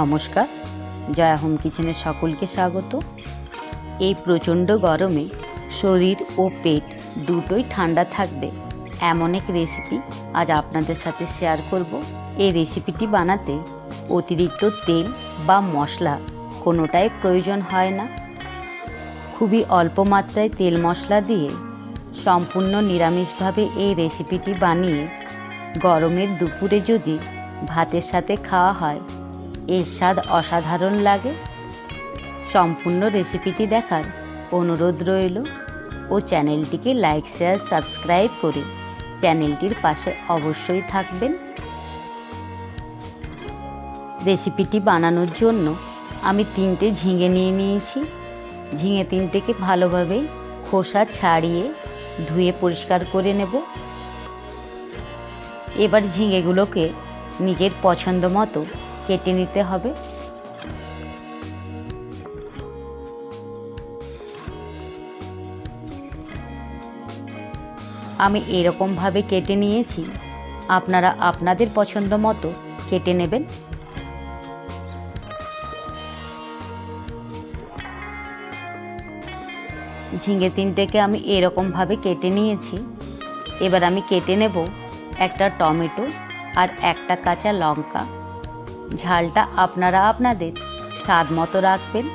নমস্কার, জয়া হোম কিচেনের সকলকে স্বাগত। এই প্রচণ্ড গরমে শরীর ও পেট দুটোই ঠান্ডা থাকবে এমন এক রেসিপি আজ আপনাদের সাথে শেয়ার করব। এই রেসিপিটি বানাতে অতিরিক্ত তেল বা মশলা কোনোটাই প্রয়োজন হয় না। খুবই অল্প মাত্রায় তেল মশলা দিয়ে সম্পূর্ণ নিরামিষভাবে এই রেসিপিটি বানিয়ে গরমের দুপুরে যদি ভাতের সাথে খাওয়া হয় এর স্বাদ অসাধারণ লাগে। সম্পূর্ণ রেসিপিটি দেখার অনুরোধ রইল ও চ্যানেলটিকে লাইক, শেয়ার, সাবস্ক্রাইব করে চ্যানেলটির পাশে অবশ্যই থাকবেন। রেসিপিটি বানানোর জন্য আমি তিনটে ঝিঙে নিয়ে নিয়েছি। ঝিঙে তিনটেকে ভালোভাবে খোসা ছাড়িয়ে ধুয়ে পরিষ্কার করে নেব। এবার ঝিঙেগুলোকে নিজের পছন্দ মতো কেটে নিতে হবে। আমি এরকমভাবে কেটে নিয়েছি। আপনারা আপনাদের পছন্দ মতো কেটে নেবেন। ঝিঙে তিনটেকে আমি এরকমভাবে কেটে নিয়েছি। এবার আমি কেটে নেব একটা টমেটো আর একটা কাঁচা লঙ্কা। ঝালটা আপনারা আপনাদের স্বাদ মতো রাখবেন।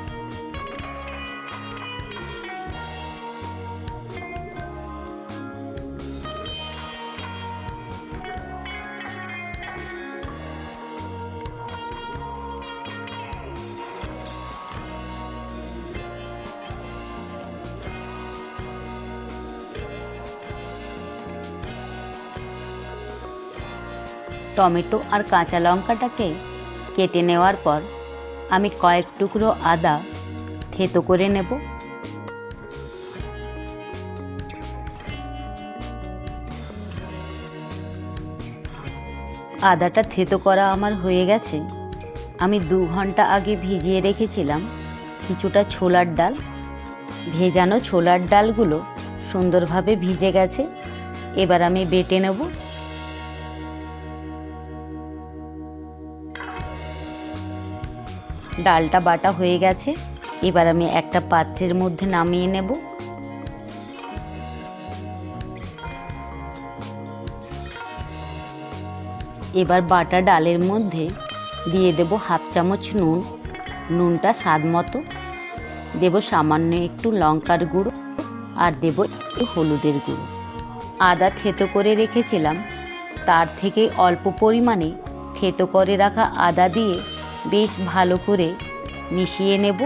টমেটো আর কাঁচা লঙ্কাটাকে কেটে নেওয়ার পর আমি কয়েক টুকরো আদা থেতো করে নেব। আদাটা থেতো করা আমার হয়ে গেছে। আমি দু ঘণ্টা আগে ভিজিয়ে রেখেছিলাম কিছুটা ছোলার ডাল। ভেজানো ছোলার ডালগুলো সুন্দরভাবে ভিজে গেছে। এবার আমি বেটে নেব। ডালটা বাটা হয়ে গেছে। এবার আমি একটা পাত্রের মধ্যে নামিয়ে নেব। এবার বাটা ডালের মধ্যে দিয়ে দেব হাফ চামচ নুন। নুনটা স্বাদ মতো। দেব সামান্য একটু লঙ্কার গুঁড়ো আর দেব একটু হলুদের গুঁড়ো। আদা থেতো করে রেখেছিলাম। তার থেকে অল্প পরিমাণে থেতো করে রাখা আদা দিয়ে বেশ ভালো করে মিশিয়ে নেব।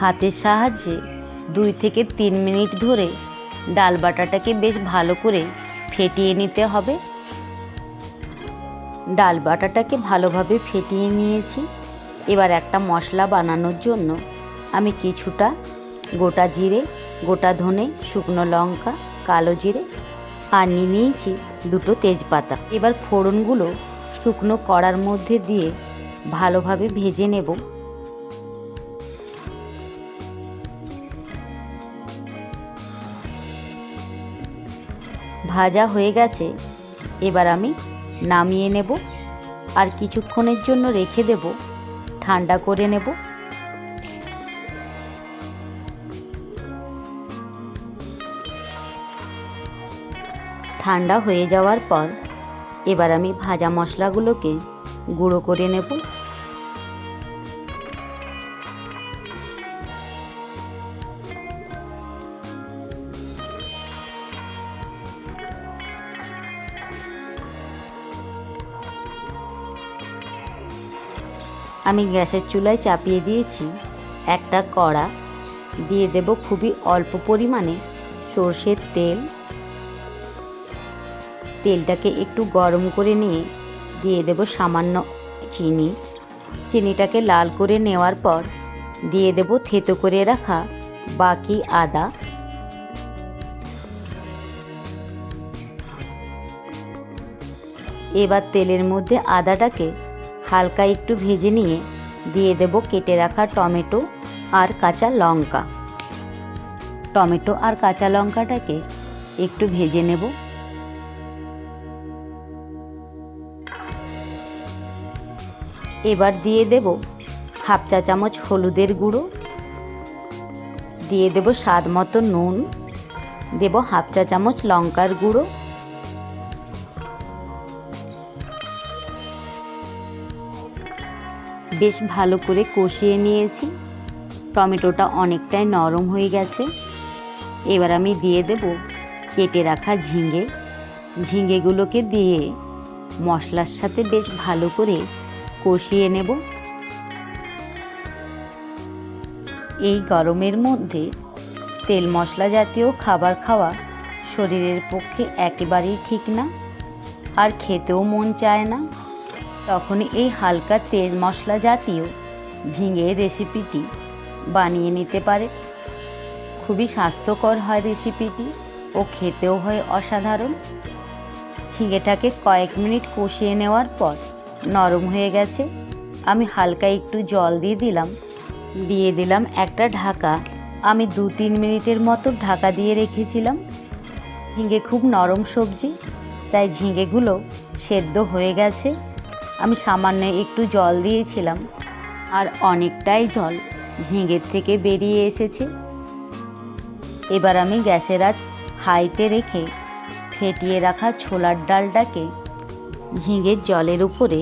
হাতের সাহায্যে দুই থেকে তিন মিনিট ধরে ডাল বাটাটাকে বেশ ভালো করে ফেটিয়ে নিতে হবে। ডাল বাটাটাকে ভালোভাবে ফেটিয়ে নিয়েছি। এবার একটা মশলা বানানোর জন্য আমি কিছুটা গোটা জিরে, গোটা ধনে, শুকনো লঙ্কা, কালো জিরে আর নিয়ে নিয়েছি দুটো তেজপাতা। এবার ফোড়নগুলো শুকনো কড়ার মধ্যে দিয়ে ভালোভাবে ভেজে নেব। ভাজা হয়ে গেছে, এবার আমি নামিয়ে নেব আর কিছুক্ষণের জন্য রেখে দেব, ঠান্ডা করে নেব। ঠান্ডা হয়ে যাওয়ার পর এবার আমি ভাজা মশলাগুলোকে গুঁড়ো করে নেব। আমি গ্যাসের চুলায় চাপিয়ে দিয়েছি একটা কড়া। দিয়ে দেব খুবই অল্প পরিমাণে সর্ষের তেল। তেলটাকে একটু গরম করে নিয়ে দিয়ে দেব সামান্য চিনি। চিনিটাকে লাল করে নেওয়ার পর দিয়ে দেব থেতো করে রাখা বাকি আদা। এবার তেলের মধ্যে আদাটাকে হালকা একটু ভেজে নিয়ে দিয়ে দেব কেটে রাখা টমেটো আর কাঁচা লঙ্কা। টমেটো আর কাঁচা লঙ্কাটাকে একটু ভেজে নেব। এবার দিয়ে দেব হাফ চা চামচ হলুদের গুঁড়ো। দিয়ে দেব স্বাদ মতো নুন। দেব হাফ চা চামচ লঙ্কার গুঁড়ো। বেশ ভালো করে কষিয়ে নিয়েছি। টমেটোটা অনেকটাই নরম হয়ে গেছে। এবার আমি দিয়ে দেব কেটে রাখা ঝিঙে। ঝিঙেগুলোকে দিয়ে মশলার সাথে বেশ ভালো করে কষিয়ে নেব। এই গরমের মধ্যে তেল মশলা জাতীয় খাবার খাওয়া শরীরের পক্ষে একেবারেই ঠিক না, আর খেতেও মন চায় না। তখন এই হালকা তেল মশলা জাতীয় ঝিঙের রেসিপিটি বানিয়ে নিতে পারে। খুবই স্বাস্থ্যকর হয় রেসিপিটি ও খেতেও হয় অসাধারণ। ঝিঙেটাকে কয়েক মিনিট কষিয়ে নেওয়ার পর নরম হয়ে গেছে। আমি হালকা একটু জল দিয়ে দিলাম। দিয়ে দিলাম একটা ঢাকা। আমি দু তিন মিনিটের মতো ঢাকা দিয়ে রেখেছিলাম। ঝিঙে খুব নরম সবজি, তাই ঝিঙেগুলো সেদ্ধ হয়ে গেছে। আমি সামান্য একটু জল দিয়েছিলাম, আর অনেকটাই জল ঝিঙের থেকে বেরিয়ে এসেছে। এবার আমি গ্যাসের আজ হাইতে রেখে ফেটিয়ে রাখা ছোলার ডালটাকে ঝিঙের জলের উপরে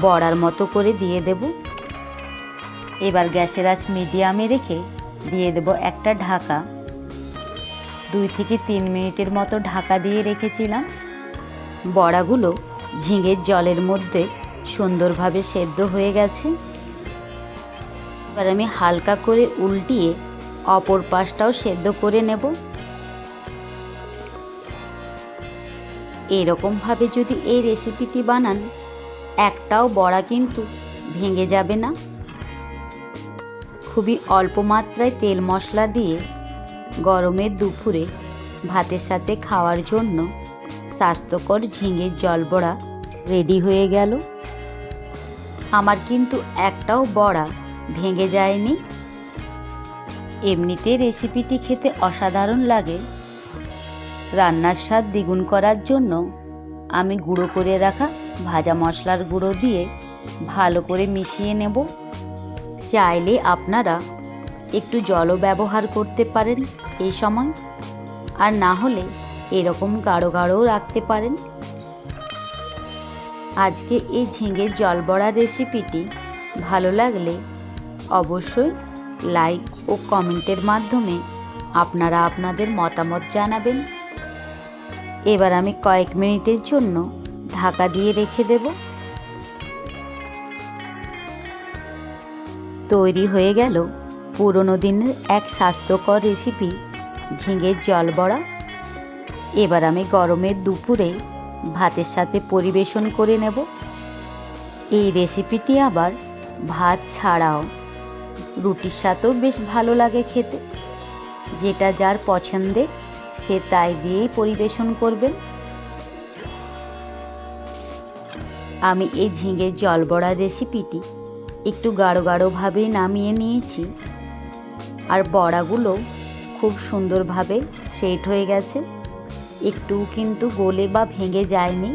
বড়ার মতো করে দিয়ে দেব। এবার গ্যাসের আঁচ মিডিয়ামে রেখে দিয়ে দেব একটা ঢাকা। দুই থেকে তিন মিনিটের মতো ঢাকা দিয়ে রেখেছিলাম। বড়াগুলো ঝিঙের জলের মধ্যে সুন্দরভাবে সেদ্ধ হয়ে গেছে। এবার আমি হালকা করে উল্টিয়ে অপর পাশটাও সেদ্ধ করে নেব। এরকমভাবে যদি এই রেসিপিটি বানান, একটাও বড়া কিন্তু ভেঙে যাবে না। খুবই অল্প মাত্রায় তেল মশলা দিয়ে গরমের দুপুরে ভাতের সাথে খাওয়ার জন্য স্বাস্থ্যকর ঝিঙের জলবড়া রেডি হয়ে গেল। আমার কিন্তু একটাও বড়া ভেঙে যায়নি। এমনিতে রেসিপিটি খেতে অসাধারণ লাগে। রান্নার স্বাদ দ্বিগুণ করার জন্য আমি গুঁড়ো করে রাখা ভাজা মশলার গুঁড়ো দিয়ে ভালো করে মিশিয়ে নেব। চাইলে আপনারা একটু জলও ব্যবহার করতে পারেন এই সময়। আর না হলে এরকম গাঢ় গাঢ়ও রাখতে পারেন। আজকে এই ঝিঙের জলবড়া রেসিপিটি ভালো লাগলে অবশ্যই লাইক ও কমেন্টের মাধ্যমে আপনারা আপনাদের মতামত জানাবেন। এবার আমি কয়েক মিনিটের জন্য ঢাকা দিয়ে রেখে দেব। তৈরি হয়ে গেল পুরনো দিনের এক স্বাস্থ্যকর রেসিপি, ঝিঙের জল বড়া। এবার আমি গরমের দুপুরে ভাতের সাথে পরিবেশন করে নেব। এই রেসিপিটি আবার ভাত ছাড়াও। রুটির সাথেও বেশ ভালো লাগে খেতে, যেটা যার পছন্দের। সে তাই দিয়েই পরিবেশন করবেন। আমি এই ঝিঙের জল বড়ার রেসিপিটি একটু গাঢ় গাঢ়ভাবে নামিয়ে নিয়েছি। আর বড়াগুলো খুব সুন্দরভাবে সেট হয়ে গেছে। একটু কিন্তু গলে বা ভেঙে যায়নি।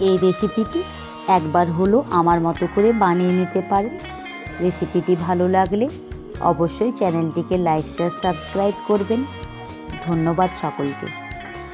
এই রেসিপিটি একবার হলো আমার মতো করে বানিয়ে নিতে পারেন। রেসিপিটি ভালো লাগলে অবশ্যই চ্যানেলটিকে লাইক, শেয়ার, সাবস্ক্রাইব করবেন। ধন্যবাদ সকলকে।